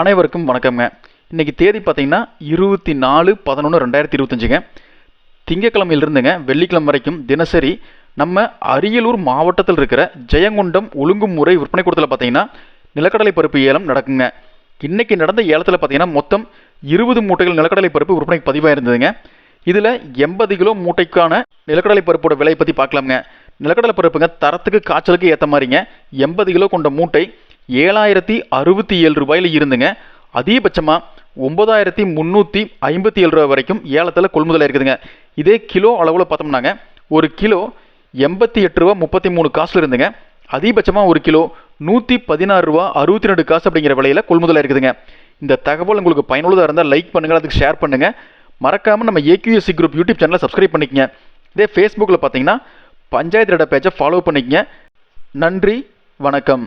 அனைவருக்கும் வணக்கம்ங்க. இன்றைக்கி தேதி பார்த்தீங்கன்னா இருபத்தி நாலு பதினொன்று ரெண்டாயிரத்தி இருபத்தஞ்சுங்க. திங்கக்கிழமையிலிருந்துங்க வெள்ளிக்கிழமை வரைக்கும் தினசரி நம்ம அரியலூர் மாவட்டத்தில் இருக்கிற ஜெயங்கொண்டம் ஒழுங்குமுறை விற்பனை கூடத்தில் பார்த்தீங்கன்னா நிலக்கடலை பருப்பு ஏலம் நடக்குங்க. இன்னைக்கு நடந்த ஏலத்தில் பார்த்தீங்கன்னா மொத்தம் இருபது மூட்டைகள் நிலக்கடலை பருப்பு விற்பனைக்கு பதிவாக இருந்ததுங்க இதில் எண்பது கிலோ மூட்டைக்கான நிலக்கடலை பருப்போட விலையை பற்றி பார்க்கலாமுங்க. நிலக்கடலை பருப்புங்க தரத்துக்கு காய்ச்சலுக்கு ஏற்ற மாதிரிங்க எண்பது கிலோ கொண்ட மூட்டை ஏழாயிரத்தி அறுபத்தி ஏழு ரூபாயில் இருந்துங்க. அதிகபட்சமாக ஒம்பதாயிரத்தி முந்நூற்றி ஐம்பத்தி ஏழு ரூபாய் வரைக்கும் ஏலத்தில் கொள்முதல் இருக்குதுங்க இதே கிலோ அளவில் பார்த்தோம்னாங்க ஒரு கிலோ எண்பத்தி எட்டு ரூபா முப்பத்தி மூணு காசுல இருந்துங்க. அதிகபட்சமாக ஒரு கிலோ நூற்றி பதினாறு ரூபா அறுபத்தி ரெண்டு காசு அப்படிங்கிற விலையில் கொள்முதல் இருக்குதுங்க இந்த தகவல் உங்களுக்கு பயனுள்ளதாக இருந்தால் லைக் பண்ணுங்கள் அதுக்கு ஷேர் பண்ணுங்கள் மறக்காமல் நம்ம ஏக்யூஎஸ்சி குரூப் யூடியூப் சேனலை சப்ஸ்கிரைப் பண்ணிக்கங்க. இதே ஃபேஸ்புக்கில் பார்த்தீங்கன்னா பஞ்சாயத்து ரெட பேஜை ஃபாலோ பண்ணிக்கங்க. நன்றி வணக்கம்.